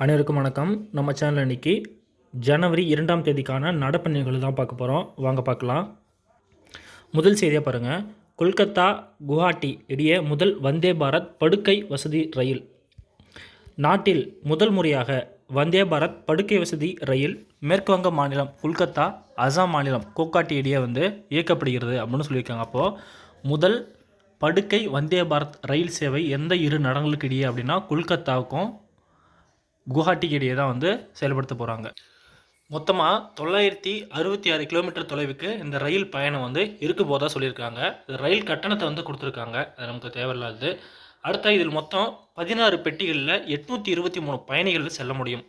அனைவருக்கும் வணக்கம். நம்ம சேனல் இன்னைக்கு ஜனவரி இரண்டாம் தேதிக்கான நடப்பு நிகழ்வு தான் பார்க்க போகிறோம் வாங்க பார்க்கலாம். முதல் செய்தியாக பாருங்கள் கொல்கத்தா குவாஹாட்டி இடையே முதல் வந்தே பாரத் படுக்கை வசதி ரயில். நாட்டில் முதல் முறையாக வந்தே பாரத் படுக்கை வசதி ரயில் மேற்கு வங்க மாநிலம் கொல்கத்தா அசாம் மாநிலம் கோக்காட்டி இடையே வந்து இயக்கப்படுகிறது அப்படின்னு சொல்லியிருக்காங்க. அப்போது முதல் படுக்கை வந்தே பாரத் ரயில் சேவை எந்த இரு நடங்களுக்கு இடையே அப்படின்னா கொல்கத்தாவுக்கும் குவஹாட்டிக்கு இடையே தான் வந்து செயல்படுத்த போகிறாங்க மொத்தமாக தொள்ளாயிரத்தி அறுபத்தி ஆறு கிலோமீட்டர் தொலைவுக்கு இந்த ரயில் பயணம் வந்து இருக்க போதா சொல்லியிருக்காங்க. இது ரயில் கட்டணத்தை வந்து கொடுத்துருக்காங்க. அது நமக்கு தேவையில்லாது அடுத்த இதில் மொத்தம் பதினாறு பெட்டிகளில் எட்நூற்றி இருபத்தி மூணு பயணிகள் செல்ல முடியும்.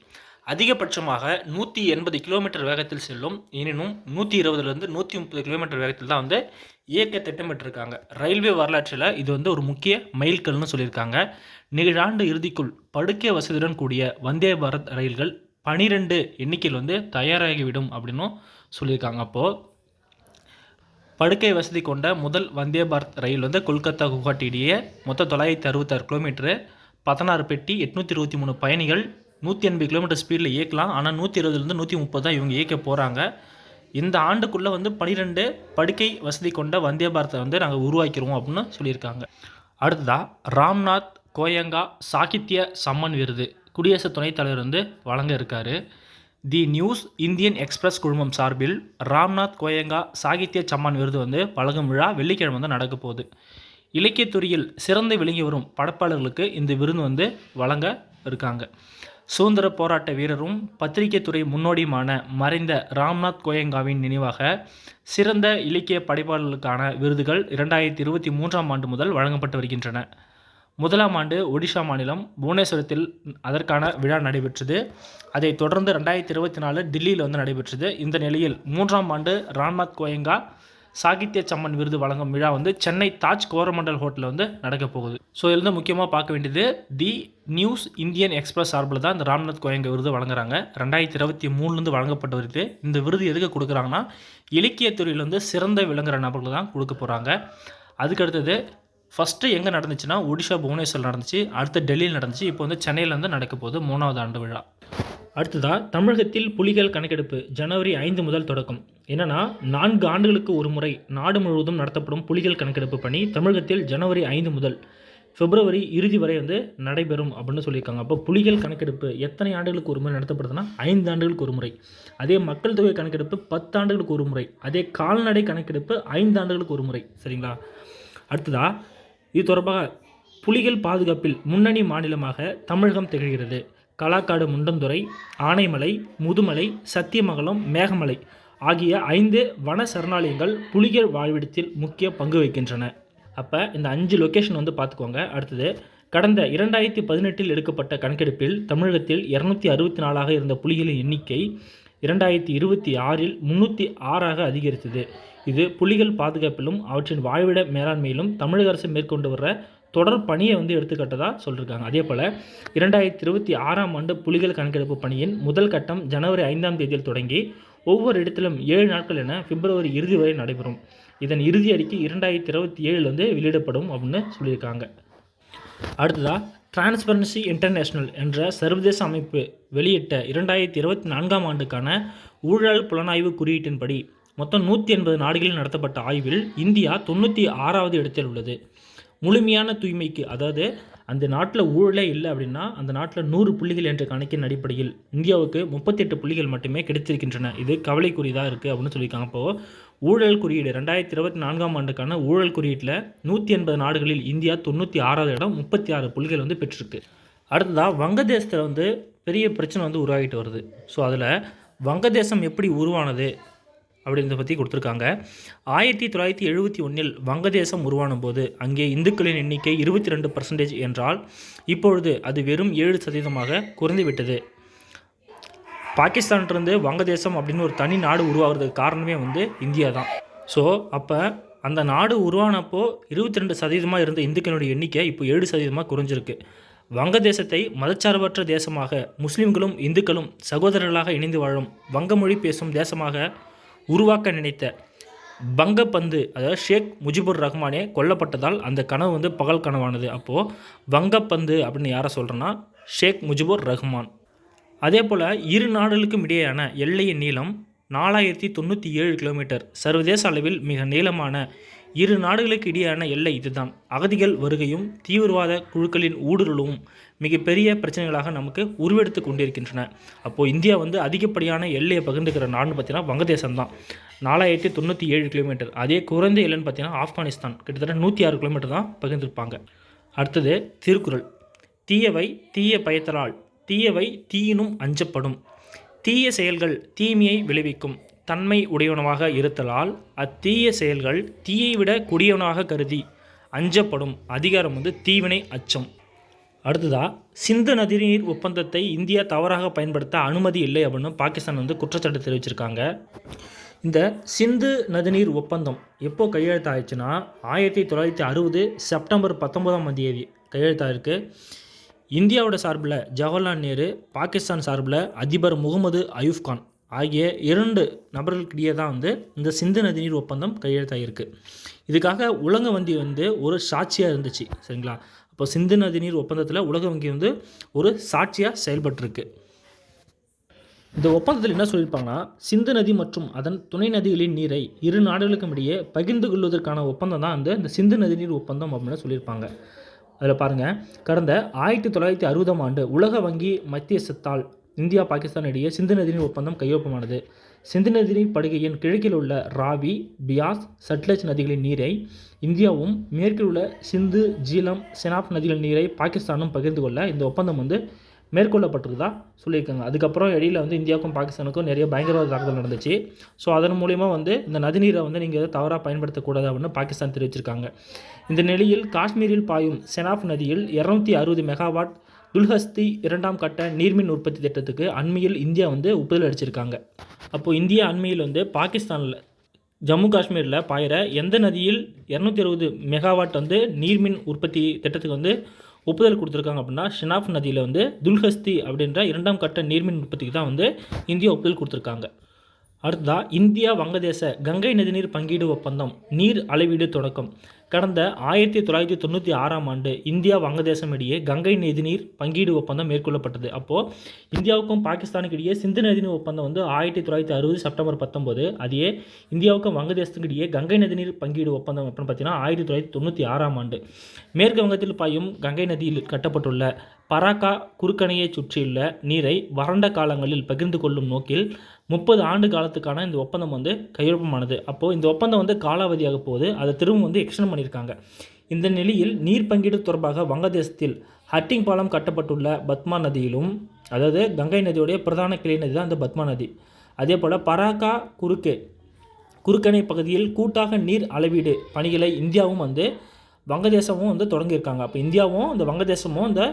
அதிகபட்சமாக நூற்றி எண்பது கிலோமீட்டர் வேகத்தில் செல்லும். எனினும் நூற்றி இருபதுலேருந்து நூற்றி முப்பது கிலோமீட்டர் வேகத்தில் தான் வந்து இயக்க திட்டமிட்டிருக்காங்க. ரயில்வே வரலாற்றில் இது வந்து ஒரு முக்கிய மைல்கல்னு சொல்லியிருக்காங்க. நிகழாண்டு இறுதிக்குள் படுக்கை வசதியுடன் கூடிய வந்தே பாரத் ரயில்கள் பனிரெண்டு எண்ணிக்கையில் வந்து தயாராகிவிடும் அப்படின்னும் சொல்லியிருக்காங்க. அப்போது படுக்கை வசதி கொண்ட முதல் வந்தே பாரத் ரயில் வந்து கொல்கத்தா குவாஹாட்டி இடையே மொத்தம் தொள்ளாயிரத்தி அறுபத்தாறு கிலோமீட்டரு பதினாறு பெட்டி எட்நூற்றி இருபத்தி மூணு பயணிகள் நூற்றி எண்பது கிலோமீட்டர் ஸ்பீடில் இயக்கலாம். ஆனால் நூற்றி இருபதுலேருந்து நூற்றி முப்பது தான் இவங்க இயக்க போகிறாங்க இந்த ஆண்டுக்குள்ளே வந்து பனிரெண்டு படுக்கை வசதி கொண்ட வந்தே பாரத்தை வந்து நாங்கள் உருவாக்கிறோம் அப்படின்னு சொல்லியிருக்காங்க. அடுத்ததாக ராம்நாத் கோயங்கா சாகித்ய சம்மன் விருது. குடியரசு துணைத் தலைவர் வந்து வழங்க இருக்கார். தி நியூஸ் இந்தியன் எக்ஸ்பிரஸ் குழுமம் சார்பில் ராம்நாத் கோயங்கா சாகித்ய சம்மான் விருது வந்து வழங்கும் விழா வெள்ளிக்கிழமை வந்து நடக்க போகுது. இலக்கியத்துறையில் சிறந்து விளங்கி வரும் படைப்பாளர்களுக்கு இந்த விருது வந்து வழங்க இருக்காங்க. சுதந்திர போராட்ட வீரரும் பத்திரிகை துறை முன்னோடியுமான மறைந்த ராம்நாத் கோயங்காவின் நினைவாக சிறந்த இலக்கிய படைப்பாளர்களுக்கான விருதுகள் இரண்டாயிரத்தி இருபத்தி மூன்றாம் ஆண்டு முதல் வழங்கப்பட்டு வருகின்றன. முதலாம் ஆண்டு ஒடிஷா மாநிலம் புவனேஸ்வரத்தில் அதற்கான விழா நடைபெற்றது. அதைத் தொடர்ந்து ரெண்டாயிரத்தி இருபத்தி நாலு டில்லியில் வந்து நடைபெற்றது. இந்த நிலையில் மூன்றாம் ஆண்டு ராம்நாத் கோயங்கா சாகித்ய சம்மன் விருது வழங்கும் விழா வந்து சென்னை தாஜ் கோரமண்டல் ஹோட்டலில் வந்து நடக்க போகுது. ஸோ இதில் வந்து முக்கியமாக பார்க்க வேண்டியது தி நியூஸ் இந்தியன் எக்ஸ்பிரஸ் சார்பில் தான் இந்த ராம்நாத் கோயங்க விருது வழங்குறாங்க. ரெண்டாயிரத்தி இருபத்தி மூணுலேருந்து வழங்கப்பட்ட வருது இந்த விருது எதுக்கு கொடுக்குறாங்கன்னா இலக்கியத்துறையில் வந்து சிறந்த விளங்குற நபர்கள் தான் கொடுக்க போகிறாங்க அதுக்கடுத்தது ஃபஸ்ட்டு எங்கே நடந்துச்சுன்னா ஒடிஷா புவனேஸ்வரில் நடந்துச்சு அடுத்து டெல்லியில் நடந்துச்சு இப்போ வந்து சென்னையில் வந்து நடக்க போகுது மூணாவது ஆண்டு விழா. அடுத்ததாக தமிழகத்தில் புலிகள் கணக்கெடுப்பு ஜனவரி ஐந்து முதல் தொடக்கம். என்னன்னா நான்கு ஆண்டுகளுக்கு ஒரு முறை நாடு முழுவதும் நடத்தப்படும் புலிகள் கணக்கெடுப்பு பணி தமிழகத்தில் ஜனவரி ஐந்து முதல் பிப்ரவரி இறுதி வரை வந்து நடைபெறும் அப்படின்னு சொல்லியிருக்காங்க. அப்போ புலிகள் கணக்கெடுப்பு எத்தனை ஆண்டுகளுக்கு ஒரு முறை நடத்தப்படுதுன்னா ஐந்து ஆண்டுகளுக்கு ஒரு முறை. அதே மக்கள் தொகை கணக்கெடுப்பு பத்து ஆண்டுகளுக்கு ஒரு முறை. அதே கால்நடை கணக்கெடுப்பு ஐந்து ஆண்டுகளுக்கு ஒரு முறை. சரிங்களா? அடுத்ததா இது தொடர்பாக புலிகள் பாதுகாப்பில் முன்னணி மாநிலமாக தமிழகம் திகழ்கிறது. களக்காடு முண்டந்துறை ஆனைமலை முதுமலை சத்தியமங்கலம் மேகமலை ஆகிய ஐந்து வன சரணாலயங்கள் புலிகள் வாழ்விடத்தில் முக்கிய பங்கு வகிக்கின்றன. அப்போ இந்த அஞ்சு லொக்கேஷன் வந்து பார்த்துக்கோங்க. அடுத்தது கடந்த இரண்டாயிரத்தி பதினெட்டில் எடுக்கப்பட்ட கணக்கெடுப்பில் தமிழகத்தில் இரநூத்தி அறுபத்தி நாலாக இருந்த புலிகளின் எண்ணிக்கை இரண்டாயிரத்தி இருபத்தி ஆறில் முந்நூற்றி ஆறாக அதிகரித்தது. இது புலிகள் பாதுகாப்பிலும் அவற்றின் வாழ்விட மேலாண்மையிலும் தமிழக அரசு மேற்கொண்டு வர தொடர் பணியை வந்து எடுத்துக்காட்டதாக சொல்லியிருக்காங்க அதே போல் இரண்டாயிரத்தி இருபத்தி ஆறாம் ஆண்டு புலிகள் கணக்கெடுப்பு பணியின் முதல் கட்டம் ஜனவரி ஐந்தாம் தேதியில் தொடங்கி ஒவ்வொரு இடத்திலும் ஏழு நாட்கள் என பிப்ரவரி இறுதி வரை நடைபெறும். இதன் இறுதி அறிக்கை இரண்டாயிரத்தி இருபத்தி ஏழில் வந்து வெளியிடப்படும் அப்படின்னு சொல்லியிருக்காங்க. அடுத்ததாக டிரான்ஸ்பரன்சி இன்டர்நேஷ்னல் என்ற சர்வதேச அமைப்பு வெளியிட்ட இரண்டாயிரத்தி இருபத்தி நான்காம் ஆண்டுக்கான ஊழல் புலனாய்வு குறியீட்டின்படி மொத்தம் நூற்றி எண்பது நாடுகளில் நடத்தப்பட்ட ஆய்வில் இந்தியா தொண்ணூற்றி ஆறாவது இடத்தில் உள்ளது. முழுமையான தூய்மைக்கு அதாவது அந்த நாட்டில் ஊழலே இல்லை அப்படின்னா அந்த நாட்டில் நூறு புள்ளிகள் என்ற கணக்கின் அடிப்படையில் இந்தியாவுக்கு முப்பத்தெட்டு புள்ளிகள் மட்டுமே கிடைத்திருக்கின்றன. இது கவலைக்குரியதாக இருக்குது அப்படின்னு சொல்லியிருக்காங்க. அப்போது ஊழல் குறியீடு ரெண்டாயிரத்தி இருபத்தி நான்காம் ஆண்டுக்கான ஊழல் குறியீட்டில் நூற்றி எண்பது நாடுகளில் இந்தியா தொண்ணூற்றி ஆறாவது இடம் முப்பத்தி ஆறு புள்ளிகள் வந்து பெற்றிருக்கு. அடுத்ததாக வங்கதேசத்தில் வந்து பெரிய பிரச்சனை வந்து உருவாகிட்டு வருது. ஸோ அதில் வங்கதேசம் எப்படி உருவானது? அப்படின்றத பற்றி கொடுத்துருக்காங்க. ஆயிரத்தி தொள்ளாயிரத்தி எழுபத்தி ஒன்றில் வங்கதேசம் உருவான போது அங்கே இந்துக்களின் எண்ணிக்கை இருபத்தி ரெண்டு பர்சன்டேஜ் என்றால் இப்பொழுது அது வெறும் ஏழு சதவீதமாக குறைந்துவிட்டது. பாகிஸ்தான்லேருந்து வங்கதேசம் அப்படின்னு ஒரு தனி நாடு உருவாகிறதுக்கு காரணமே வந்து இந்தியா தான். ஸோ அப்போ அந்த நாடு உருவானப்போ இருபத்தி ரெண்டு சதவீதமாக இருந்த இந்துக்களுடைய எண்ணிக்கை இப்போ ஏழு சதவீதமாக குறைஞ்சிருக்கு. வங்கதேசத்தை மதச்சார்பற்ற தேசமாக முஸ்லீம்களும் இந்துக்களும் சகோதரர்களாக இணைந்து வாழும் வங்கமொழி பேசும் தேசமாக உருவாக்க நினைத்த வங்கப்பந்து அதாவது ஷேக் முஜிபுர் ரஹ்மானே கொல்லப்பட்டதால் அந்த கனவு வந்து பகல் கனவானது. அப்போது வங்கப்பந்து அப்படின்னு யாரை சொல்கிறேன்னா ஷேக் முஜிபுர் ரஹ்மான். அதே போல் இரு நாடுகளுக்கும் இடையேயான எல்லையின் நீளம் நாலாயிரத்தி தொண்ணூற்றி ஏழு கிலோமீட்டர். சர்வதேச அளவில் மிக நீளமான இரு நாடுகளுக்கு இடையேயான எல்லை இதுதான். அகதிகள் வருகையும் தீவிரவாத குழுக்களின் ஊடுருவலும் மிகப்பெரிய பிரச்சனைகளாக நமக்கு உருவெடுத்து கொண்டிருக்கின்றன. அப்போது இந்தியா வந்து அதிகப்படியான எல்லையை பகிர்ந்துக்கிற நாடுன்னு பார்த்தீங்கன்னா வங்கதேசம் தான் நாலாயிரத்தி தொண்ணூற்றி ஏழு கிலோமீட்டர். அதே குறைந்த எல்லைன்னு பார்த்தீங்கன்னா ஆப்கானிஸ்தான். கிட்டத்தட்ட நூற்றி ஆறு கிலோமீட்டர் தான் பகிர்ந்திருப்பாங்க. அடுத்தது திருக்குறள். தீயவை தீய பயத்தலால் தீயவை தீயினும் அஞ்சப்படும். தீய செயல்கள் தீமையை விளைவிக்கும். தன்மை உடையவனவாக இருத்தலால் அத்தீய செயல்கள் தீயை விட கொடியவனாக கருதி அஞ்சப்படும் அதிகாரம் வந்து தீவினை அச்சம். அடுத்ததா சிந்து நதிநீர் ஒப்பந்தத்தை இந்தியா தவறாக பயன்படுத்த அனுமதி இல்லை அப்படின்னு பாகிஸ்தான் வந்து குற்றச்சாட்டு தெரிவிச்சிருக்காங்க. இந்த சிந்து நதிநீர் ஒப்பந்தம் எப்போ கையெழுத்தாயிடுச்சுன்னா ஆயிரத்தி தொள்ளாயிரத்தி அறுபது செப்டம்பர் பத்தொன்பதாம் தேதி கையெழுத்தாயிருக்கு. இந்தியாவோட சார்பில் ஜவஹர்லால் நேரு பாகிஸ்தான் சார்பில் அதிபர் முகமது அயூப்கான் ஆகிய இரண்டு நபர்களுக்கிடையே தான் வந்து இந்த சிந்து நதிநீர் ஒப்பந்தம் கையெழுத்தாகிருக்கு இதுக்காக உலக வங்கி வந்து ஒரு சாட்சியாக இருந்துச்சு சரிங்களா? அப்போ சிந்து நதிநீர் ஒப்பந்தத்தில் உலக வங்கி வந்து ஒரு சாட்சியாக செயல்பட்டிருக்கு. இந்த ஒப்பந்தத்தில் என்ன சொல்லியிருப்பாங்கன்னா சிந்து நதி மற்றும் அதன் துணை நதிகளின் நீரை இரு நாடுகளுக்கும் இடையே பகிர்ந்து கொள்வதற்கான ஒப்பந்தம் தான் வந்து இந்த சிந்து நதிநீர் ஒப்பந்தம் அப்படின்னு சொல்லியிருப்பாங்க. அதில் பாருங்கள் கடந்த ஆயிரத்தி தொள்ளாயிரத்தி அறுபதாம் ஆண்டு உலக வங்கி மத்தியஸ்தத்தால் இந்தியா பாகிஸ்தான் இடையே சிந்து நதியின் ஒப்பந்தம் கையொப்பமானது. சிந்து நதி படுகையின் கிழக்கில் உள்ள ராவி பியாஸ் சட்லஜ் நதிகளின் நீரை இந்தியாவும் மேற்கில் உள்ள சிந்து ஜீலம் செனாப் நதிகளின் நீரை பாகிஸ்தானும் பகிர்ந்து கொள்ள இந்த ஒப்பந்தம் வந்து மேற்கொள்ளப்பட்டிருக்கதா சொல்லியிருக்காங்க. அதுக்கப்புறம் இடையில வந்து இந்தியாவுக்கும் பாகிஸ்தானுக்கும் நிறைய பயங்கரவாத தாக்குதல் நடந்துச்சு. ஸோ அதன் மூலிமா வந்து இந்த நதிநீரை வந்து நீங்கள் எதாவது தவறாக பயன்படுத்தக்கூடாது அப்படின்னு பாகிஸ்தான் தெரிவிச்சிருக்காங்க. இந்த நிலையில் காஷ்மீரில் பாயும் செனாப் நதியில் இரநூத்தி அறுபது மெகாவாட் துல்ஹஸ்தி இரண்டாம் கட்ட நீர்மின் உற்பத்தி திட்டத்துக்கு அண்மையில் இந்தியா வந்து ஒப்புதல் அடிச்சிருக்காங்க அப்போது இந்தியா அண்மையில் வந்து பாகிஸ்தானில் ஜம்மு காஷ்மீரில் பாயிற எந்த நதியில் இரநூத்தி அறுபது மெகாவாட் வந்து நீர்மின் உற்பத்தி திட்டத்துக்கு வந்து ஒப்புதல் கொடுத்துருக்காங்க அப்படின்னா ஷினாப் நதியில் வந்து துல்ஹஸ்தி அப்படின்ற இரண்டாம் கட்ட நீர்மின் உற்பத்திக்கு தான் வந்து இந்தியா ஒப்புதல் கொடுத்துருக்காங்க. அடுத்ததாக இந்தியா வங்கதேச கங்கை நதிநீர் பங்கீடு ஒப்பந்தம் நீர் அளவீடு தொடக்கம். கடந்த ஆயிரத்தி தொள்ளாயிரத்தி தொண்ணூற்றி ஆறாம் ஆண்டு இந்தியா வங்கதேசம் இடையே கங்கை நதிநீர் பங்கீடு ஒப்பந்தம் மேற்கொள்ளப்பட்டது. அப்போது இந்தியாவுக்கும் பாகிஸ்தானுக்கு இடையே சிந்து நதிநீர் ஒப்பந்தம் வந்து ஆயிரத்தி தொள்ளாயிரத்தி அறுபது செப்டம்பர் பத்தொம்போது அதே இந்தியாவுக்கும் வங்கதேசத்துக்கு இடையே கங்கை நதிநீர் பங்கீடு ஒப்பந்தம் எப்படின்னு பார்த்தீங்கன்னா ஆயிரத்தி தொள்ளாயிரத்தி தொண்ணூற்றி ஆறாம் ஆண்டு. மேற்கு வங்கத்தில் பாயும் கங்கை நதியில் கட்டப்பட்டுள்ள பராக்கா குறுக்கணையை சுற்றியுள்ள நீரை வறண்ட காலங்களில் பகிர்ந்து கொள்ளும் நோக்கில் முப்பது ஆண்டு காலத்துக்கான இந்த ஒப்பந்தம் வந்து கையொப்பமானது. அப்போது இந்த ஒப்பந்தம் வந்து காலாவதியாக போகுது. அதை திரும்ப வந்து எக்ஸ்டெண்ட் பண்ணியிருக்காங்க. இந்த நிலையில் நீர் பங்கீடு தொடர்பாக வங்கதேசத்தில் ஹட்டிங் பாலம் கட்டப்பட்டுள்ள பத்மா நதியிலும் அதாவது கங்கை நதியுடைய பிரதான கிளை நதி தான் இந்த பத்மா நதி. அதே போல் பராக்கா குறுக்கே குறுக்கணை பகுதியில் கூட்டாக நீர் அளவீடு பணிகளை இந்தியாவும் வந்து வங்கதேசமும் வந்து தொடங்கியிருக்காங்க. அப்போ இந்தியாவும் இந்த வங்கதேசமும் இந்த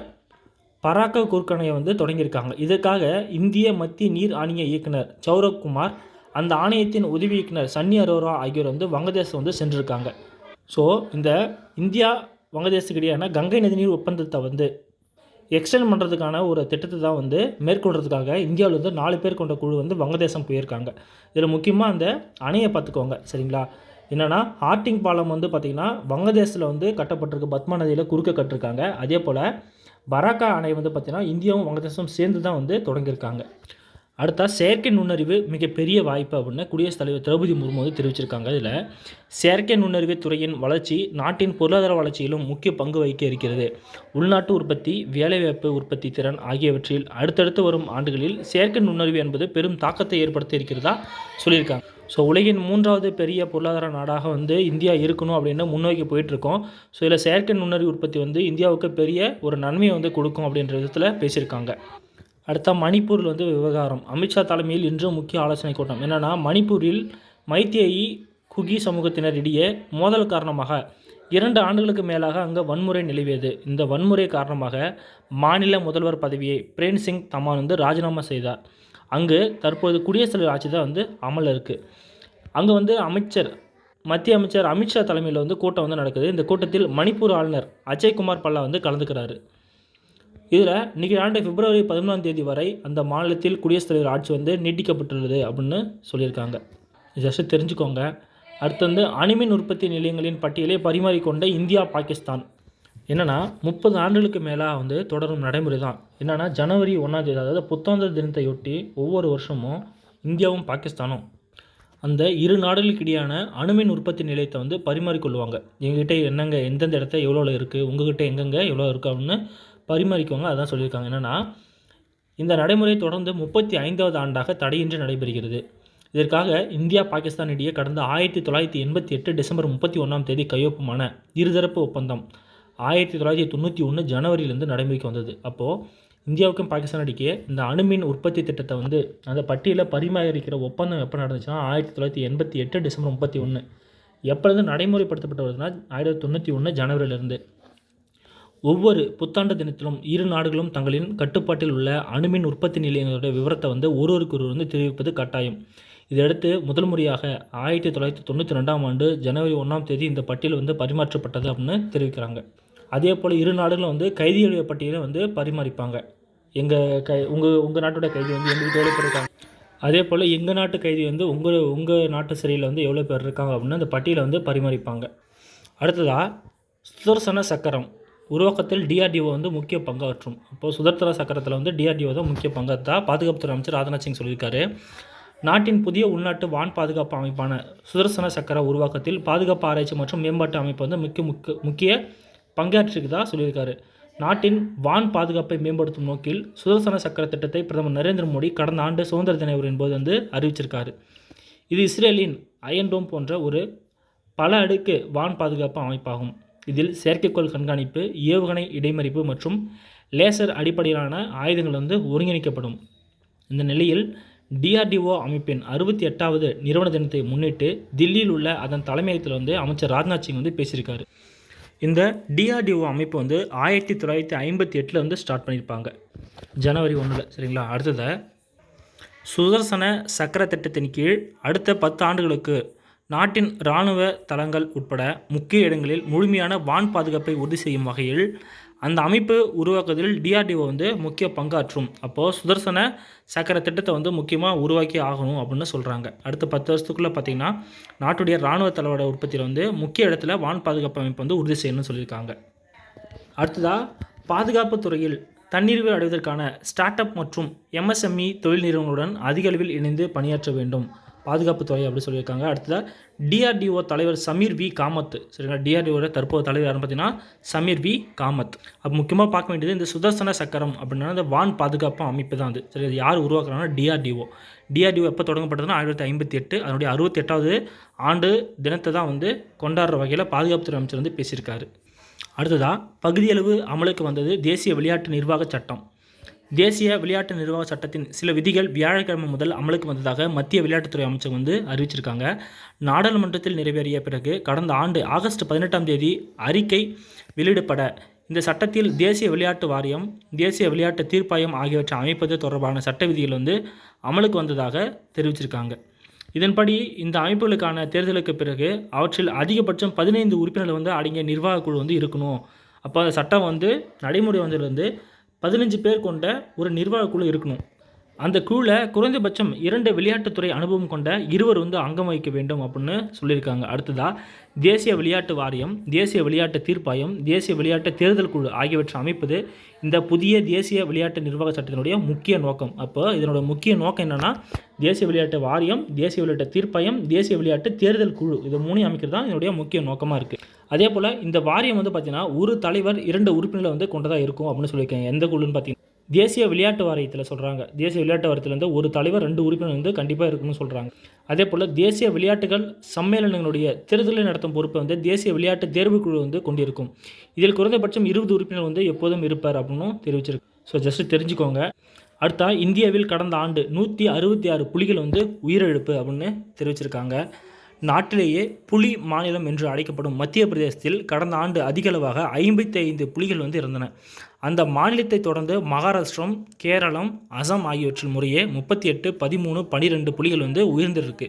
பராக்க குறுக்கணையை வந்து தொடங்கியிருக்காங்க. இதற்காக இந்திய மத்திய நீர் ஆணைய இயக்குனர் சௌரவ் குமார் அந்த ஆணையத்தின் உதவி இயக்குனர் சன்னி அரோரா ஆகியோர் வந்து வங்கதேசம் வந்து சென்றிருக்காங்க. ஸோ இந்த இந்தியா வங்கதேசத்துக்கு இடையான கங்கை நதிநீர் ஒப்பந்தத்தை வந்து எக்ஸ்டெண்ட் பண்ணுறதுக்கான ஒரு திட்டத்தை தான் வந்து மேற்கொள்றதுக்காக இந்தியாவில் வந்து நாலு பேர் கொண்ட குழு வந்து வங்கதேசம் போயிருக்காங்க. இதில் முக்கியமாக அந்த அணையை பார்த்துக்கோங்க சரிங்களா? என்னென்னா ஹார்டிங் பாலம் வந்து பார்த்திங்கன்னா வங்கதேசத்தில் வந்து கட்டப்பட்டிருக்கு. பத்மா நதியில் குறுக்க கட்டிருக்காங்க. அதே போல் பராக்கா அணை வந்து பார்த்திங்கன்னா இந்தியாவும் வங்கதேசம் சேர்ந்து தான் வந்து தொடங்கியிருக்காங்க. அடுத்தா செயற்கை நுண்ணறிவு மிகப்பெரிய வாய்ப்பு அப்படின்னு குடியரசுத் தலைவர் திரௌபதி முர்மு வந்து தெரிவிச்சிருக்காங்க. இதில் செயற்கை நுண்ணறிவு துறையின் வளர்ச்சி நாட்டின் பொருளாதார வளர்ச்சியிலும் முக்கிய பங்கு வகிக்க இருக்கிறது உள்நாட்டு உற்பத்தி வேலைவாய்ப்பு உற்பத்தி திறன் ஆகியவற்றில் அடுத்தடுத்து வரும் ஆண்டுகளில் செயற்கை நுண்ணறிவு என்பது பெரும் தாக்கத்தை ஏற்படுத்த இருக்கிறதா சொல்லியிருக்காங்க. ஸோ உலகின் மூன்றாவது பெரிய பொருளாதார நாடாக வந்து இந்தியா இருக்கணும் அப்படின்னு முன்னோக்கி போயிட்டுருக்கோம். ஸோ இதில் செயற்கை நுண்ணறிவு உற்பத்தி வந்து இந்தியாவுக்கு பெரிய ஒரு நன்மையை வந்து கொடுக்கும் அப்படின்ற விதத்தில் பேசியிருக்காங்க. அடுத்த மணிப்பூரில் வந்து விவகாரம். அமித்ஷா தலைமையில் இன்று முக்கிய ஆலோசனை கூட்டம். என்னென்னா மணிப்பூரில் மைத்தேயி குகி சமூகத்தினரிடையே மோதல் காரணமாக இரண்டு ஆண்டுகளுக்கு மேலாக அங்கே வன்முறை நிலவியது. இந்த வன்முறை காரணமாக மாநில முதல்வர் பதவியை பிரேம் சிங் தமான் வந்து ராஜினாமா செய்தார். அங்கு தற்போது குடியரசுத் தலைவர் ஆட்சி தான் வந்து அமலில் இருக்குது அங்கே வந்து அமைச்சர் மத்திய அமைச்சர் அமித்ஷா தலைமையில் வந்து கூட்டம் வந்து நடக்குது. இந்த கூட்டத்தில் மணிப்பூர் ஆளுநர் அஜய்குமார் பல்லா வந்து கலந்துக்கிறாரு. இதில் இன்றைக்கி ஆண்டு பிப்ரவரி பதினொன்றாம் தேதி வரை அந்த மாநிலத்தில் குடியரசுத் தலைவர் ஆட்சி வந்து நீட்டிக்கப்பட்டுள்ளது அப்படின்னு சொல்லியிருக்காங்க. ஜஸ்ட் தெரிஞ்சுக்கோங்க. அடுத்து வந்து அணுமின் உற்பத்தி நிலையங்களின் பட்டியலை பரிமாறிக்கொண்ட இந்தியா பாகிஸ்தான். என்னென்னா முப்பது ஆண்டுகளுக்கு மேலாக வந்து தொடரும் நடைமுறை தான் என்னென்னா ஜனவரி ஒன்றாம் தேதி அதாவது புத்தாண்டு தினத்தையொட்டி ஒவ்வொரு வருஷமும் இந்தியாவும் பாகிஸ்தானும் அந்த இரு நாடுகளுக்கிடையான அணுமின் உற்பத்தி நிலையத்தை வந்து பரிமாறிக்கொள்வாங்க. எங்ககிட்ட என்னங்க எந்தெந்த இடத்த எவ்வளோ இருக்குது உங்ககிட்ட எங்கெங்கே எவ்வளோ இருக்குது அப்படின்னு பரிமாறிக்குவாங்க. அதான் சொல்லியிருக்காங்க. என்னென்னா இந்த நடைமுறை தொடர்ந்து முப்பத்தி ஐந்தாவது ஆண்டாக தடையின்றி நடைபெறுகிறது. இதற்காக இந்தியா பாகிஸ்தான் இடையே கடந்த ஆயிரத்தி தொள்ளாயிரத்தி எண்பத்தி எட்டு டிசம்பர் முப்பத்தி ஒன்றாம் தேதி கையொப்பமான இருதரப்பு ஒப்பந்தம். ஆயிரத்தி தொள்ளாயிரத்தி தொண்ணூற்றி ஒன்று ஜனவரியிலேருந்து நடைமுறைக்கு வந்தது. அப்போது இந்தியாவுக்கும் பாகிஸ்தான் இடையே இந்த அணுமின் உற்பத்தி திட்டத்தை வந்து அந்த பட்டியலில் பரிமாறிக்கிற ஒப்பந்தம் எப்போ நடந்துச்சுன்னா ஆயிரத்தி தொள்ளாயிரத்தி எண்பத்தி எட்டு டிசம்பர் முப்பத்தி ஒன்று எப்பொழுது நடைமுறைப்படுத்தப்பட்டு வருதுன்னா ஆயிரத்தி தொண்ணூற்றி ஒன்று ஜனவரியிலிருந்து. ஒவ்வொரு புத்தாண்டு தினத்திலும் இரு நாடுகளும் தங்களின் கட்டுப்பாட்டில் உள்ள அணுமின் உற்பத்தி நிலையங்களுடைய விவரத்தை வந்து ஒருவருக்கு ஒருவர் வந்து தெரிவிப்பது கட்டாயம். இதையடுத்து முதல் முறையாக ஆயிரத்தி தொள்ளாயிரத்தி தொண்ணூற்றி ரெண்டாம் ஆண்டு ஜனவரி ஒன்றாம் தேதி இந்த பட்டியல் வந்து பரிமாற்றப்பட்டது அப்படின்னு தெரிவிக்கிறாங்க. அதே போல் இரு நாடுகளும் வந்து கைதிகளுடைய பட்டியலை வந்து பரிமாறிப்பாங்க. எங்கள் கை உங்கள் உங்கள் நாட்டோட கைதி வந்து எங்களுக்கு எவ்வளோ பேர் இருக்காங்க? அதே போல் எங்கள் நாட்டு கைதி வந்து உங்கள் உங்கள் நாட்டு சிறையில் வந்து எவ்வளோ பேர் இருக்காங்க அப்படின்னு அந்த பட்டியலை வந்து பரிமாறிப்பாங்க. அடுத்ததாக சுதர்சன சக்கரம். உருவாக்கத்தில் டிஆர்டிஓ வந்து முக்கிய பங்காற்றும் இப்போது சுதர்சன சக்கரத்தில் வந்து டிஆர்டிஓ தான் முக்கிய பங்காற்றா பாதுகாப்புத்துறை அமைச்சர் ராஜ்நாத் சிங் சொல்லியிருக்காரு. நாட்டின் புதிய உள்நாட்டு வான் பாதுகாப்பு அமைப்பான சுதர்சன சக்கர உருவாக்கத்தில் பாதுகாப்பு ஆராய்ச்சி மற்றும் மேம்பாட்டு அமைப்பு வந்து முக்கிய முக்கிய முக்கிய சொல்லியிருக்காரு. நாட்டின் வான் பாதுகாப்பை மேம்படுத்தும் நோக்கில் சுதர்சன சக்கர திட்டத்தை பிரதமர் நரேந்திர மோடி கடந்த ஆண்டு சுதந்திர தின உரையின் போது வந்து அறிவிச்சிருக்காரு. இது இஸ்ரேலின் அயன்டோம் போன்ற ஒரு பல அடுக்கு வான் பாதுகாப்பு அமைப்பாகும். இதில் செயற்கைக்கோள் கண்காணிப்பு ஏவுகணை இடைமறிப்பு மற்றும் லேசர் அடிப்படையிலான ஆயுதங்கள் வந்து ஒருங்கிணைக்கப்படும். இந்த நிலையில் டிஆர்டிஓ அமைப்பின் அறுபத்தி எட்டாவது நிறுவன தினத்தை முன்னிட்டு தில்லியில் உள்ள அதன் தலைமையகத்தில் வந்து அமைச்சர் ராஜ்நாத் சிங் வந்து பேசியிருக்காரு. இந்த டிஆர்டிஓ அமைப்பு வந்து ஆயிரத்தி தொள்ளாயிரத்தி ஐம்பத்தி எட்டில் வந்து ஸ்டார்ட் பண்ணியிருப்பாங்க. ஜனவரி ஒன்றில் சரிங்களா? அடுத்ததை சுதர்சன சக்கர திட்டத்தின் கீழ் அடுத்த பத்து ஆண்டுகளுக்கு நாட்டின் இராணுவ தளங்கள் உட்பட முக்கிய இடங்களில் முழுமையான வான் பாதுகாப்பை உறுதி செய்யும் வகையில் அந்த அமைப்பு உருவாக்குவதில் டிஆர்டிஓ வந்து முக்கிய பங்காற்றும். அப்போது சுதர்சன சக்கர திட்டத்தை வந்து முக்கியமாக உருவாக்கி ஆகணும் அப்படின்னு சொல்கிறாங்க அடுத்த பத்து வருஷத்துக்குள்ளே பார்த்திங்கன்னா நாட்டுடைய இராணுவ தளவாட உற்பத்தியில் வந்து முக்கிய இடத்துல வான் பாதுகாப்பு அமைப்பு வந்து உறுதி செய்யணும்னு சொல்லியிருக்காங்க. அடுத்ததாக பாதுகாப்பு துறையில் தன்னிறைவு அடைவதற்கான ஸ்டார்ட் அப் மற்றும் எம்எஸ்எம்இ தொழில் நிறுவனங்களுடன் அதிக அளவில் இணைந்து பணியாற்ற வேண்டும். பாதுகாப்புத்துறை அப்படின்னு சொல்லியிருக்காங்க. அடுத்ததாக டிஆர்டிஓ தலைவர் சமீர் வி. காமத். சரிங்களா? டிஆர்டிஓட தற்போது தலைவர் யாருன்னு பார்த்தீங்கன்னா சமீர் வி. காமத். அப்போ முக்கியமாக பார்க்க வேண்டியது இந்த சுதர்சன சக்கரம் அப்படின்னா இந்த வான் பாதுகாப்பு அமைப்பு தான் அது. சரி அது யார் உருவாக்குறாங்கன்னா டிஆர்டிஓ டிஆர்டிஓ எப்போ தொடங்கப்பட்டதுன்னா ஆயிரத்தி ஐம்பத்தி எட்டு அதனுடைய அறுபத்தி எட்டாவது ஆண்டு தினத்தை தான் வந்து கொண்டாடுற வகையில் பாதுகாப்புத்துறை அமைச்சர் வந்து பேசியிருக்காரு. அடுத்ததாக பகுதியளவு அமலுக்கு வந்தது தேசிய விளையாட்டு நிர்வாக சட்டம். தேசிய விளையாட்டு நிர்வாக சட்டத்தின் சில விதிகள் வியாழக்கிழமை முதல் அமலுக்கு வந்ததாக மத்திய விளையாட்டுத்துறை அமைச்சர் வந்து அறிவிச்சிருக்காங்க. நாடாளுமன்றத்தில் நிறைவேறிய பிறகு கடந்த ஆண்டு ஆகஸ்ட் பதினெட்டாம் தேதி அறிக்கை வெளியிடப்பட இந்த சட்டத்தில் தேசிய விளையாட்டு வாரியம் தேசிய விளையாட்டு தீர்ப்பாயம் ஆகியவற்றை அமைப்பது தொடர்பான சட்ட விதிகள் வந்து அமலுக்கு வந்ததாக தெரிவிச்சிருக்காங்க. இதன்படி இந்த அமைப்புகளுக்கான தேர்தலுக்கு பிறகு அவற்றில் அதிகபட்சம் பதினைந்து உறுப்பினர்கள் வந்து அடங்கிய நிர்வாக குழு வந்து இருக்கணும். அப்போ அந்த சட்டம் வந்து நடைமுறை வந்து பதினஞ்சு பேர் கொண்ட ஒரு நிர்வாகக்குழு இருக்கணும். அந்த குழுவில் குறைந்தபட்சம் இரண்டு விளையாட்டுத்துறை அனுபவம் கொண்ட இருவர் வந்து அங்கம் வகிக்க வேண்டும் அப்படின்னு சொல்லியிருக்காங்க. அடுத்ததாக தேசிய விளையாட்டு வாரியம் தேசிய விளையாட்டு தீர்ப்பாயம் தேசிய விளையாட்டு தேர்தல் குழு ஆகியவற்றை அமைப்பது இந்த புதிய தேசிய விளையாட்டு நிர்வாக சட்டத்தினுடைய முக்கிய நோக்கம். அப்போ இதனோட முக்கிய நோக்கம் என்னென்னா தேசிய விளையாட்டு வாரியம் தேசிய விளையாட்டு தீர்ப்பாயம் தேசிய விளையாட்டு தேர்தல் குழு இது மூணையும் அமைக்கிறது தான் இதனுடைய முக்கிய நோக்கமாக இருக்குது அதே போல் இந்த வாரியம் வந்து பார்த்திங்கன்னா ஒரு தலைவர் இரண்டு உறுப்பினர்களை வந்து கொண்டதாக இருக்கும் அப்படின்னு சொல்லியிருக்காங்க. எந்த குழுன்னு பார்த்தீங்கன்னா தேசிய விளையாட்டு வாரியத்தில் சொல்கிறாங்க தேசிய விளையாட்டு வாரியத்தில் வந்து ஒரு தலைவர் ரெண்டு உறுப்பினர் வந்து கண்டிப்பாக இருக்குன்னு சொல்கிறாங்க அதே போல் தேசிய விளையாட்டுகள் சம்மேளனங்களுடைய தேர்தலை நடத்தும் பொறுப்பை வந்து தேசிய விளையாட்டு தேர்வுக்குழு வந்து கொண்டிருக்கும். இதில் குறைந்தபட்சம் இருபது உறுப்பினர் வந்து எப்போதும் இருப்பார் அப்படின்னும் தெரிவிச்சிருக்கு. ஸோ ஜஸ்ட் தெரிஞ்சுக்கோங்க. அடுத்தா இந்தியாவில் கடந்த ஆண்டு நூற்றி அறுபத்தி ஆறு புலிகள் வந்து உயிரிழப்பு அப்படின்னு தெரிவிச்சிருக்காங்க. நாட்டிலேயே புலி மாநிலம் என்று அழைக்கப்படும் மத்திய பிரதேசத்தில் கடந்த ஆண்டு அதிகளவாக ஐம்பத்தி ஐந்து புலிகள் வந்து இருந்தன அந்த மாநிலத்தை தொடர்ந்து மகாராஷ்டிரம் கேரளம் அசாம் ஆகியவற்றில் முறையே முப்பத்தி எட்டு பதிமூணு பன்னிரெண்டு புலிகள் வந்து உயர்ந்திருக்கு.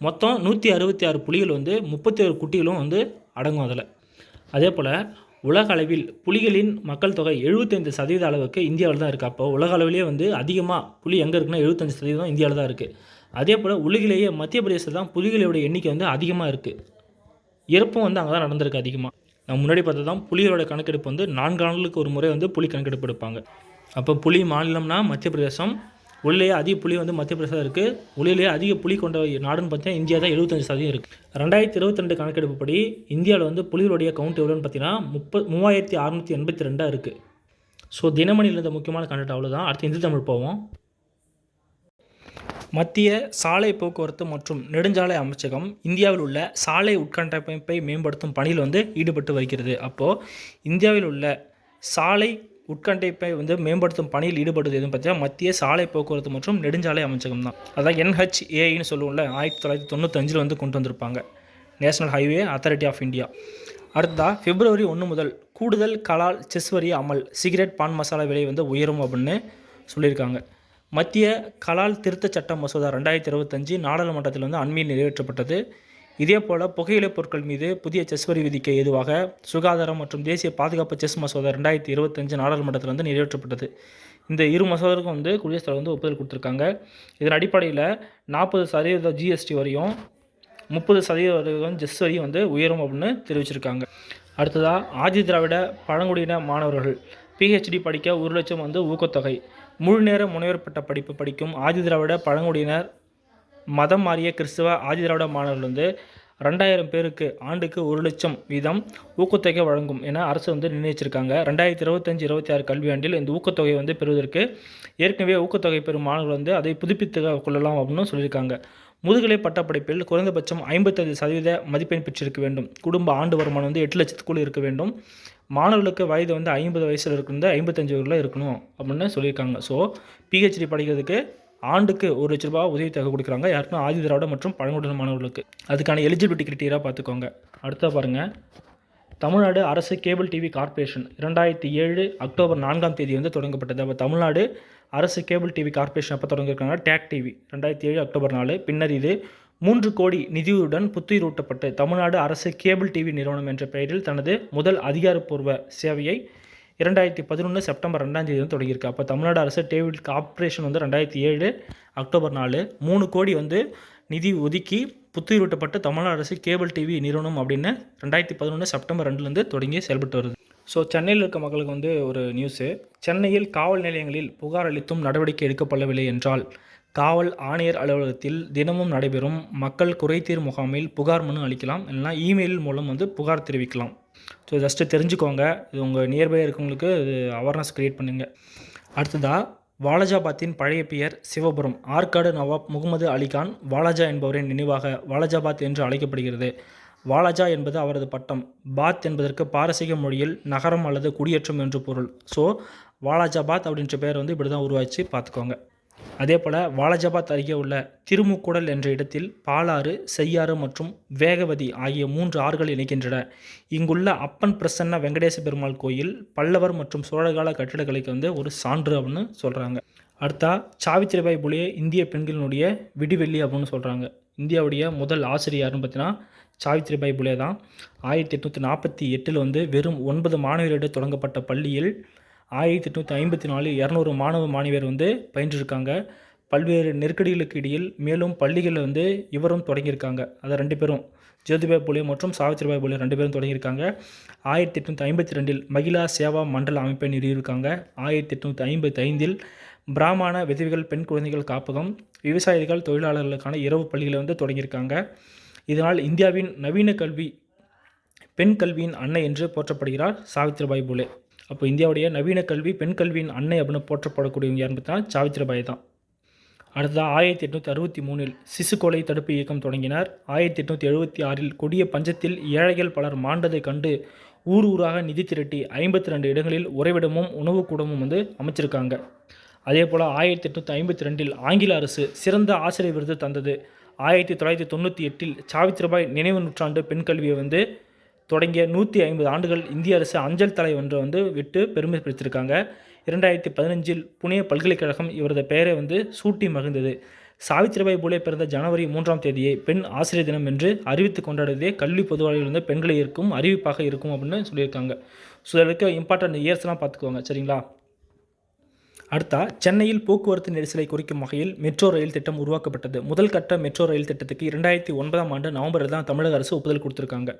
மொத்தம் நூற்றி அறுபத்தி ஆறு புலிகள் வந்து முப்பத்தி ஒரு குட்டிகளும் வந்து அடங்கும் அதில். அதே போல் உலக அளவில் புலிகளின் மக்கள் தொகை எழுபத்தைந்து சதவீத அளவுக்கு இந்தியாவில் தான் இருக்குது அப்போ உலக அளவிலேயே வந்து அதிகமாக புலி எங்கே இருக்குன்னா எழுபத்தஞ்சு சதவீதம் இந்தியாவில் தான் இருக்குது அதே போல் உலகிலேயே மத்திய பிரதேசத்தில் தான் புலிகளோட எண்ணிக்கை வந்து அதிகமாக இருக்குது இறப்பும் வந்து அங்கே தான் நடந்திருக்கு அதிகமாக நான் முன்னாடி பார்த்தது தான் புலிகளோட கணக்கெடுப்பு வந்து நான்கு ஆண்டுகளுக்கு ஒரு முறை வந்து புலி கணக்கெடுப்பு எடுப்பாங்க. அப்போ புலி மாநிலம்னா மத்திய பிரதேசம். உள்ளேயே அதிக புலி வந்து மத்திய பிரதேசம் இருக்குது உள்ளிலேயே அதிக புலி கொண்ட நாடுன்னு பார்த்தீங்கன்னா இந்தியா தான் எழுபத்தஞ்சு சதவீதம் இருக்குது ரெண்டாயிரத்தி இருபத்திரெண்டு கணக்கெடுப்பு படி இந்தியாவில் வந்து புலிகளுடைய கவுண்ட் எவ்வளோன்னு பார்த்தீங்கன்னா முப்ப மூவாயிரத்தி அறநூற்றி எண்பத்தி ரெண்டாக இருக்குது ஸோ தினமணியில் இருந்த முக்கியமான கண்டெக்ட் அவ்வளோதான் அடுத்து இந்து தமிழ் போவோம். மத்திய சாலை போக்குவரத்து மற்றும் நெடுஞ்சாலை அமைச்சகம் இந்தியாவில் உள்ள சாலை உட்கட்டமைப்பை மேம்படுத்தும் பணியில் வந்து ஈடுபட்டு வருகிறது. அப்போது இந்தியாவில் உள்ள சாலை உட்கட்டமைப்பை வந்து மேம்படுத்தும் பணியில் ஈடுபடுது எதுவும் பார்த்தீங்கன்னா மத்திய சாலை போக்குவரத்து மற்றும் நெடுஞ்சாலை அமைச்சகம் தான். அதான் என்ஹெச்ஏஐன்னு சொல்லுவோம்ல ஆயிரத்தி தொள்ளாயிரத்தி தொண்ணூத்தஞ்சில் வந்து கொண்டு வந்திருப்பாங்க. National highway authority of India அடுத்ததாக பிப்ரவரி ஒன்று முதல் கூடுதல் கலால் செஸ் வரி அமல் சிகரெட் பான் மசாலா விலை வந்து உயரும் அப்படின்னு சொல்லியிருக்காங்க. மத்திய கலால் திருத்தச் சட்ட மசோதா ரெண்டாயிரத்தி இருபத்தஞ்சு நாடாளுமன்றத்தில் வந்து அண்மையில் நிறைவேற்றப்பட்டது. இதே போல் புகையிலைப் பொருட்கள் மீது புதிய செஸ் வரி விதிக்க ஏதுவாக சுகாதாரம் மற்றும் தேசிய பாதுகாப்பு செஸ் மசோதா ரெண்டாயிரத்தி இருபத்தஞ்சு நாடாளுமன்றத்தில் வந்து நிறைவேற்றப்பட்டது. இந்த இரு மசோதாவுக்கும் வந்து குடியரசுத் தலைவர் வந்து ஒப்புதல் கொடுத்துருக்காங்க. இதன் அடிப்படையில் நாற்பது சதவீத ஜிஎஸ்டி வரையும் முப்பது சதவீதம் ஜெஸ் வரையும் வந்து உயரும் அப்படின்னு தெரிவிச்சிருக்காங்க. அடுத்ததாக ஆதி திராவிட பழங்குடியின மாணவர்கள் பிஹெச்டி படிக்க ஒரு லட்சம் வந்து ஊக்கத்தொகை. முழு நேர முனைவர் பட்ட படிப்பு படிக்கும் ஆதி திராவிட பழங்குடியினர் மதம் மாறிய கிறிஸ்தவ ஆதி திராவிட மாணவர்கள் வந்து ரெண்டாயிரம் பேருக்கு ஆண்டுக்கு ஒரு லட்சம் வீதம் ஊக்கத்தொகை வழங்கும் என அரசு வந்து நிர்ணயிச்சிருக்காங்க. ரெண்டாயிரத்தி இருபத்தஞ்சி இருபத்தி ஆறு கல்வியாண்டில் இந்த ஊக்கத்தொகை வந்து பெறுவதற்கு ஏற்கனவே ஊக்கத்தொகை பெறும் மாணவர்கள் வந்து அதை புதுப்பித்து கொள்ளலாம் அப்படின்னு சொல்லியிருக்காங்க. முதுகலை பட்டப்படிப்பில் குறைந்தபட்சம் ஐம்பத்தைந்து சதவீத மதிப்பெண் பெற்றிருக்க வேண்டும். குடும்ப ஆண்டு வருமானம் வந்து எட்டு லட்சத்துக்குள் இருக்க வேண்டும். மாணவர்களுக்கு வயது வந்து ஐம்பது வயசில் இருக்கிறது ஐம்பத்தஞ்சு வரையில் இருக்கணும் அப்படின்னு சொல்லியிருக்காங்க. ஸோ பிஹெச்டி படிக்கிறதுக்கு ஆண்டுக்கு ஒரு லட்ச ரூபா உதவித்தொகை கொடுக்குறாங்க. யாருக்கும் ஆதி திராவிட மற்றும் பழங்குடியின மாணவர்களுக்கு. அதுக்கான எலிஜிபிலிட்டி கிரிட்டீரியா பார்த்துக்கோங்க. அடுத்த பாருங்கள் தமிழ்நாடு அரசு கேபிள் டிவி கார்ப்பரேஷன் இரண்டாயிரத்தி ஏழு அக்டோபர் நான்காம் தேதி வந்து தொடங்கப்பட்டது. அப்போ தமிழ்நாடு அரசு கேபிள் டிவி கார்ப்பரேஷன் அப்போ தொடங்கியிருக்காங்க. டேக் டிவி ரெண்டாயிரத்தி ஏழு அக்டோபர் நாலு. பின்னர் இது மூன்று கோடி நிதியுடன் புத்துயிரூட்டப்பட்டு தமிழ்நாடு அரசு கேபிள் டிவி நிறுவனம் என்ற பெயரில் தனது முதல் அதிகாரப்பூர்வ சேவையை இரண்டாயிரத்தி பதினொன்று செப்டம்பர் ரெண்டாம் தேதி வந்து தொடங்கியிருக்கு. அப்போ தமிழ்நாடு அரசு டேபிள் கார்ப்பரேஷன் வந்து ரெண்டாயிரத்தி ஏழு அக்டோபர் நாலு மூணு கோடி வந்து நிதி ஒதுக்கி புத்துயிரூட்டப்பட்டு தமிழ்நாடு அரசு கேபிள் டிவி நிறுவனம் அப்படின்னு ரெண்டாயிரத்தி பதினொன்று செப்டம்பர் ரெண்டுலேருந்து தொடங்கி செயல்பட்டு வருது. ஸோ சென்னையில் இருக்க மக்களுக்கு வந்து ஒரு நியூஸு சென்னையில் காவல் நிலையங்களில் புகார் அளித்தும் நடவடிக்கை எடுக்கப்படவில்லை என்றால் காவல் ஆணையர் அலுவலகத்தில் தினமும் நடைபெறும் மக்கள் குறைதீர் முகாமில் புகார் மனு அளிக்கலாம் இல்லைனா இமெயில் மூலம் வந்து புகார் தெரிவிக்கலாம். ஸோ ஜஸ்ட்டு தெரிஞ்சுக்கோங்க. இது உங்கள் நியர்பை இருக்கவங்களுக்கு இது அவேர்னஸ் க்ரியேட் பண்ணுங்கள் அடுத்ததாக வாலாஜாபாத்தின் பழைய பெயர் சிவபுரம். ஆற்காடு நவாப் முகமது அலிகான் வாலாஜா என்பவரின் நினைவாக வாலாஜாபாத் என்று அழைக்கப்படுகிறது. வாலாஜா என்பது அவரது பட்டம். பாத் என்பதற்கு பாரசீக மொழியில் நகரம் அல்லது குடியேற்றம் என்று பொருள். ஸோ வாலாஜாபாத் அப்படின்ற பெயர் வந்து இப்படி தான் உருவாச்சு. பார்த்துக்கோங்க. அதே போல் வாலஜபாத் அருகே உள்ள திருமுக்குடல் என்ற இடத்தில் பாலாறு செய்யாறு மற்றும் வேகவதி ஆகிய மூன்று ஆறுகள் இணைக்கின்றன இங்குள்ள அப்பன் பிரசன்ன வெங்கடேச பெருமாள் கோயில் பல்லவர் மற்றும் சோழகால கட்டிடக்கலைக்கு வந்து ஒரு சான்று அப்படின்னு சொல்கிறாங்க அடுத்தா சாவித்திரிபாய் புலியே இந்திய பெண்களினுடைய விடிவெள்ளி அப்படின்னு சொல்கிறாங்க இந்தியாவுடைய முதல் ஆசிரியர்னு பார்த்தீங்கன்னா சாவித்திரிபாய் புலே தான் ஆயிரத்தி எட்நூற்றி நாற்பத்தி எட்டில் வந்து வெறும் ஒன்பது மாணவர்களிடம் தொடங்கப்பட்ட பள்ளியில் ஆயிரத்தி எட்நூற்றி ஐம்பத்தி நாலு இரநூறு மாணவ மாணவியர் வந்து பயின்றிருக்காங்க. பல்வேறு நெருக்கடிகளுக்கு இடையில் மேலும் பள்ளிகளில் வந்து இவரும் தொடங்கியிருக்காங்க. அதை ரெண்டு பேரும் ஜோதிபாய் புலே மற்றும் சாவித்திரிபாய் புலே ரெண்டு பேரும் தொடங்கியிருக்காங்க. ஆயிரத்தி எட்நூற்றி ஐம்பத்தி ரெண்டில் மகிழா சேவா மண்டல அமைப்பை நிறுவியிருக்காங்க. ஆயிரத்தி எட்நூற்றி ஐம்பத்தி ஐந்தில் பிராமண விதவிகள் பெண் குழந்தைகள் காப்பகம் விவசாயிகள் தொழிலாளர்களுக்கான இரவு பள்ளிகளை வந்து தொடங்கியிருக்காங்க. இதனால் இந்தியாவின் நவீன கல்வி பெண் கல்வியின் அன்னை என்று போற்றப்படுகிறார் சாவித்திரிபாய் புலே. அப்போ இந்தியாவுடைய நவீன கல்வி பெண் கல்வியின் அன்னை அப்படின்னு போற்றப்படக்கூடியவங்க யாருன்னு பார்த்தா சாவித்ரபாய் தான். அடுத்ததாக ஆயிரத்தி எட்நூற்றி அறுபத்தி மூணில் சிசு கொலை தடுப்பு இயக்கம் தொடங்கினார். ஆயிரத்தி எட்நூற்றி எழுபத்தி ஆறில் கொடிய பஞ்சத்தில் ஏழைகள் பலர் மாண்டதை கண்டு ஊர் ஊராக நிதி திரட்டி ஐம்பத்தி ரெண்டு இடங்களில் உறைவிடமும் உணவுக்கூடமும் வந்து அமைச்சிருக்காங்க. அதே போல் ஆயிரத்தி எட்நூற்றி ஐம்பத்தி ரெண்டில் ஆங்கில அரசு சிறந்த ஆசிரியர் விருது தந்தது. ஆயிரத்தி தொள்ளாயிரத்தி தொண்ணூற்றி எட்டில் சாவித்ரபாய் நினைவு நூற்றாண்டு பெண் கல்வியை வந்து தொடங்கிய நூற்றி ஐம்பது ஆண்டுகள் இந்திய அரசு அஞ்சல் தலை ஒன்றை வந்து விட்டு பெருமை பிடித்திருக்காங்க. இரண்டாயிரத்தி பதினஞ்சில் புனே பல்கலைக்கழகம் இவரது பெயரை வந்து சூட்டி மகிழ்ந்தது. சாவித்திரிபாய் பூலே பிறந்த ஜனவரி மூன்றாம் தேதியை பெண் ஆசிரியர் தினம் என்று அறிவித்து கொண்டாடுவதே கல்வி பொதுவாளிகள் வந்து பெண்களை இருக்கும் அறிவிப்பாக இருக்கும் அப்படின்னு சொல்லியிருக்காங்க. ஸோ இதற்கு இம்பார்ட்டன்ட் இயர்ஸ்லாம் பார்த்துக்குவாங்க சரிங்களா? அடுத்தா சென்னையில் போக்குவரத்து நெரிசலை குறைக்கும் வகையில் மெட்ரோ ரயில் திட்டம் உருவாக்கப்பட்டது. முதல் கட்ட மெட்ரோ ரயில் திட்டத்துக்கு இரண்டாயிரத்தி ஒன்பதாம் ஆண்டு நவம்பரில் தான் தமிழக அரசு ஒப்புதல் கொடுத்துருக்காங்க.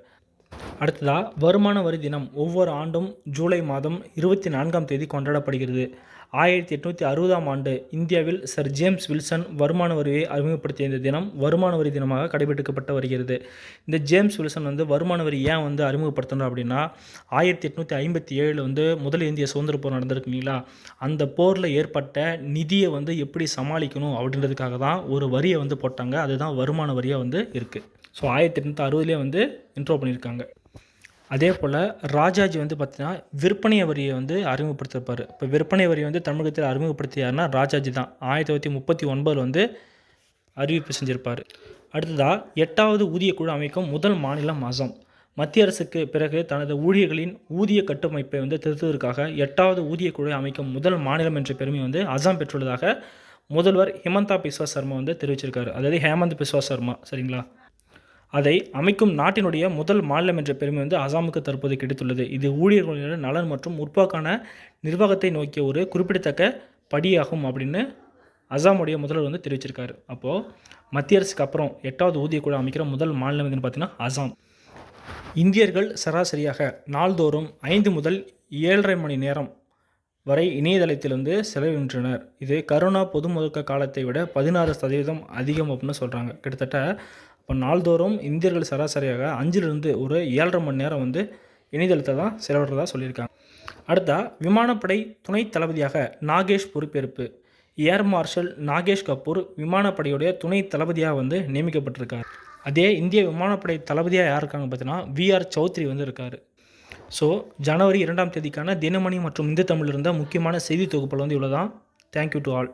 அடுத்ததாக வருமான வரி தினம் ஒவ்வொரு ஆண்டும் ஜூலை மாதம் இருபத்தி நான்காம் தேதி கொண்டாடப்படுகிறது. ஆயிரத்தி எட்நூற்றி அறுபதாம் ஆண்டு இந்தியாவில் சர் ஜேம்ஸ் வில்சன் வருமான வரியை அறிமுகப்படுத்திய இந்த தினம் வருமான வரி தினமாக கடைபிடிக்கப்பட்டு வருகிறது. இந்த ஜேம்ஸ் வில்சன் வந்து வருமான வரி ஏன் வந்து அறிமுகப்படுத்தணும் அப்படின்னா ஆயிரத்தி எட்நூற்றி ஐம்பத்தி ஏழில் வந்து முதல் இந்திய சுதந்திர போர் நடந்திருக்கு இல்லைங்களா? அந்த போரில் ஏற்பட்ட நிதியை வந்து எப்படி சமாளிக்கணும் அப்படின்றதுக்காக தான் ஒரு வரியை வந்து போட்டாங்க. அதுதான் வருமான வரியாக வந்து இருக்குது ஸோ ஆயிரத்தி எட்நூற்றி அறுபதுலேயே வந்து இன்ட்ரோ பண்ணியிருக்காங்க. அதே போல் ராஜாஜி வந்து பார்த்தீங்கன்னா விற்பனை வரியை வந்து அறிமுகப்படுத்திருப்பார். இப்போ விற்பனை வரியை வந்து தமிழகத்தில் அறிமுகப்படுத்தியாருன்னா ராஜாஜி தான். ஆயிரத்தி தொள்ளாயிரத்தி முப்பத்தி ஒன்பதில் வந்து அறிவிப்பு செஞ்சிருப்பார். அடுத்ததாக எட்டாவது ஊதியக்குழு அமைக்கும் முதல் மாநிலம் அசாம். மத்திய அரசுக்கு பிறகு தனது ஊழியர்களின் ஊதிய கட்டமைப்பை வந்து திருத்துவதற்காக எட்டாவது ஊதியக்குழு அமைக்கும் முதல் மாநிலம் என்ற பெருமை வந்து அசாம் பெற்றுள்ளதாக முதல்வர் ஹிமந்தா பிஸ்வா சர்மா வந்து தெரிவிச்சிருக்காரு. அதாவது ஹேமந்த் பிஸ்வா சர்மா. சரிங்களா? அதை அமைக்கும் நாட்டினுடைய முதல் மாநிலம் என்ற பெருமை வந்து அசாமுக்கு தற்போது கிடைத்துள்ளது. இது ஊழியர்களின் நலன் மற்றும் முற்போக்கான நிர்வாகத்தை நோக்கிய ஒரு குறிப்பிடத்தக்க படியாகும் அப்படின்னு அசாமுடைய முதல்வர் வந்து தெரிவிச்சிருக்காரு. அப்போது மத்திய அரசுக்கு அப்புறம் எட்டாவது ஊதியக்குழு அமைக்கிற முதல் மாநிலம் எதுன்னு பார்த்தீங்கன்னா அசாம். இந்தியர்கள் சராசரியாக நாள்தோறும் ஐந்து முதல் ஏழரை மணி நேரம் வரை இணையதளத்திலிருந்து செலவின்றனர். இது கரோனா பொது முடக்க காலத்தை விட பதினாறு சதவீதம் அதிகம் அப்படின்னு சொல்கிறாங்க கிட்டத்தட்ட இப்போ நாள்தோறும் இந்தியர்கள் சராசரியாக அஞ்சிலிருந்து ஒரு ஏழரை மணி நேரம் வந்து இணையதளத்தை தான் செலவிடுறதா சொல்லியிருக்காங்க. அடுத்தா விமானப்படை துணை தளபதியாக நாகேஷ் பொறுப்பேற்பு. ஏர் மார்ஷல் நாகேஷ் கபூர் விமானப்படையுடைய துணை தளபதியாக வந்து நியமிக்கப்பட்டிருக்கார். அதே இந்திய விமானப்படை தளபதியாக யார் இருக்காங்க பார்த்தீங்கன்னா விஆர் சௌத்ரி வந்து இருக்கார். ஸோ ஜனவரி இரண்டாம் தேதிக்கான தினமணி மற்றும் இந்து தமிழ் இருந்த முக்கியமான செய்தி தொகுப்பில் வந்து இவ்வளோ தான் தேங்க்யூ டு ஆல்